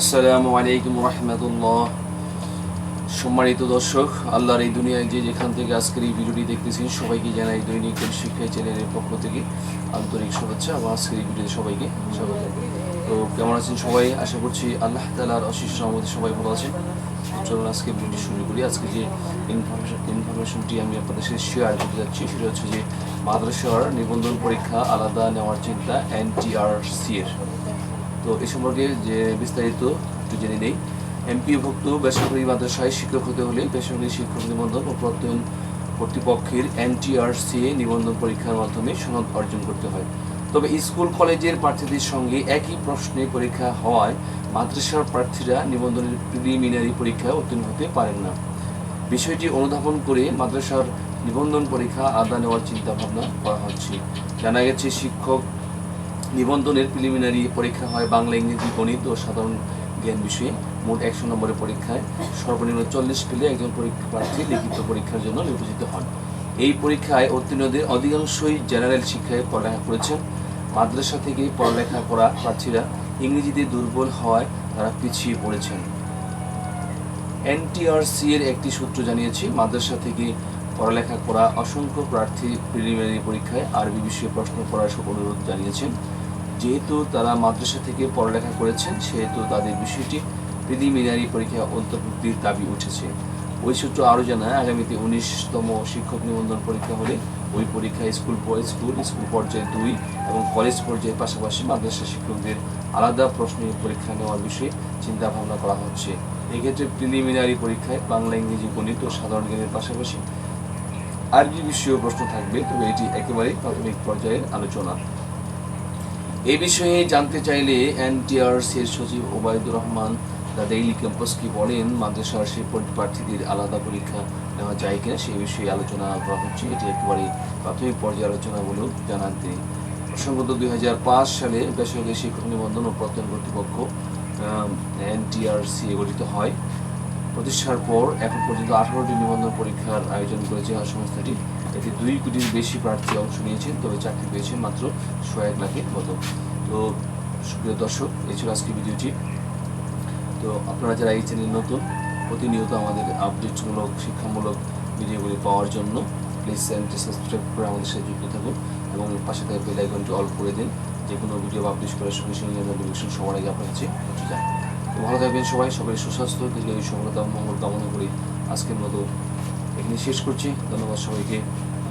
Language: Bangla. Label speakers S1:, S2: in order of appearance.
S1: আসসালামু আলাইকুম রহমতুল্লাহ। সম্মানিত দর্শক, আল্লাহর এই দুনিয়ায় যে যেখান থেকে আজকের এই ভিডিওটি দেখতেছি সবাইকে জানাই দৈনিক শিক্ষা চ্যানেলের পক্ষ থেকে আন্তরিক শুভেচ্ছা এবং আজকের এই ভিডিওতে সবাইকে স্বাগত। তো কেমন আছেন সবাই? আশা করছি আল্লাহ তালার অশিস রহমতে সবাই ভালো আছেন। চলুন আজকে ভিডিওটি শুরু করি। আজকে যে ইনফরমেশন ইনফরমেশনটি আমি আপনাদের সাথে শেয়ার করতে যাচ্ছি, সেটা হচ্ছে যে মাদ্রাসার নিবন্ধন পরীক্ষা আলাদা নেওয়ার চিন্তা এনটিআরসি এর তো এ সম্পর্কে যে বিস্তারিত একটু জেনে নেই। এমপিভুক্ত বেসরকারি মাদ্রাসায় শিক্ষক হতে হলে বেসরকারি শিক্ষক নিবন্ধন ও প্রত্যয়ন কর্তৃপক্ষের এনটিআরসিএ নিবন্ধন পরীক্ষার মাধ্যমে সনদ অর্জন করতে হয়। তবে স্কুল, কলেজের প্রার্থীদের সঙ্গে একই প্রশ্নে পরীক্ষা হওয়ায় মাদ্রাসার প্রার্থীরা নিবন্ধনের প্রিলিমিনারি পরীক্ষায় উত্তীর্ণ হতে পারেন না। বিষয়টি অনুধাবন করে মাদ্রাসার নিবন্ধন পরীক্ষা আদা নেওয়ার চিন্তা ভাবনা করা হচ্ছে। জানা গেছে, শিক্ষক নিবন্ধনের প্রিলিমিনারি পরীক্ষা হয় বাংলা, ইংরেজি, গণিত ও সাধারণ জ্ঞান বিষয়ে। মোট একশো নম্বরের পরীক্ষায় সর্বনিম্ন চল্লিশ পেলে একজন পরীক্ষা প্রার্থী লিখিত পরীক্ষার জন্য নির্বাচিত হন। এই পরীক্ষায় উত্তীর্ণদের অধিকাংশই জেনারেল শিক্ষায় পড়ালেখা করেছেন। মাদ্রাসা থেকে পড়ালেখা করা প্রার্থীরা ইংরেজিতে দুর্বল হওয়ায় তারা পিছিয়ে পড়েছেন। এনটিআরসি এর একটি সূত্র জানিয়েছে, মাদ্রাসা থেকে পড়ালেখা করা অসংখ্য প্রার্থী প্রিলিমিনারি পরীক্ষায় আরবি বিষয়ে প্রশ্ন করার অনুরোধ জানিয়েছেন। যেহেতু তারা মাদ্রাসা থেকে পড়ালেখা করেছেন, সেহেতু তাদের বিষয়টি প্রিলিমিনারি পরীক্ষায় অন্তর্ভুক্তির দাবি উঠেছে। ওই সূত্র আরও জানায়, আগামীতে উনিশতম শিক্ষক নিবন্ধন পরীক্ষা হলে ওই পরীক্ষায় স্কুল স্কুল স্কুল পর্যায়ে দুই এবং কলেজ পর্যায়ের পাশাপাশি মাদ্রাসা শিক্ষকদের আলাদা প্রশ্নে পরীক্ষা নেওয়ার বিষয়ে চিন্তা ভাবনা করা হচ্ছে। এক্ষেত্রে প্রিলিমিনারি পরীক্ষায় বাংলা, ইংরেজি, গণিত ও সাধারণ জ্ঞানের পাশাপাশি আরবি বিষয়েও প্রশ্ন থাকবে, তবে এটি একেবারেই প্রাথমিক পর্যায়ের আলোচনা। এই বিষয়ে জানতে চাইলে এনটিআরসি এর সচিব ওবায়দুর রহমান দ্য ডেইলি ক্যাম্পাসকে বলেন, মাদ্রাসার সেই প্রার্থীদের আলাদা পরীক্ষা নেওয়া যায় কিনা সেই বিষয়ে আলোচনা করা হচ্ছে। এটি একেবারে প্রাথমিক পর্যায়ে আলোচনা বলেও জানান তিনি প্রসঙ্গত দুই হাজার পাঁচ সালে বেসরকারি শিক্ষক নিবন্ধন ও প্রত্যয়ন কর্তৃপক্ষ এনটিআরসি গঠিত হয়। প্রতিষ্ঠার পর এখন পর্যন্ত আঠারোটি নিবন্ধন পরীক্ষার আয়োজন করেছে সংস্থাটি এতে দুই কোটির বেশি প্রার্থী অংশ নিয়েছেন, তবে চাকরি পেয়েছেন মাত্র ছয় লাখের মতো। তো সুপ্রিয় দর্শক, এই ছিল আজকে ভিডিওটি। তো আপনারা যারা এই চ্যানেল নতুন, প্রতিনিয়ত আমাদের আপডেটমূলক শিক্ষামূলক ভিডিওগুলি পাওয়ার জন্য প্লিজ চ্যানেলটি সাবস্ক্রাইব করে আমাদের সাথে যুক্ত থাকুন এবং পাশে থাকা বেল আইকনটি অল করে দিন। যে কোনো ভিডিও পাবলিশ করার সঙ্গে সঙ্গে নোটিফিকেশন সবার আগে আপনার কাছে পৌঁছে যায়। তো ভালো থাকবেন সবাই সবাই সুস্বাস্থ্য দীর্ঘায়ু সফলতা, মঙ্গল কামনা করি আজকের মতো এখানে শেষ করছি। ধন্যবাদ সবাইকে।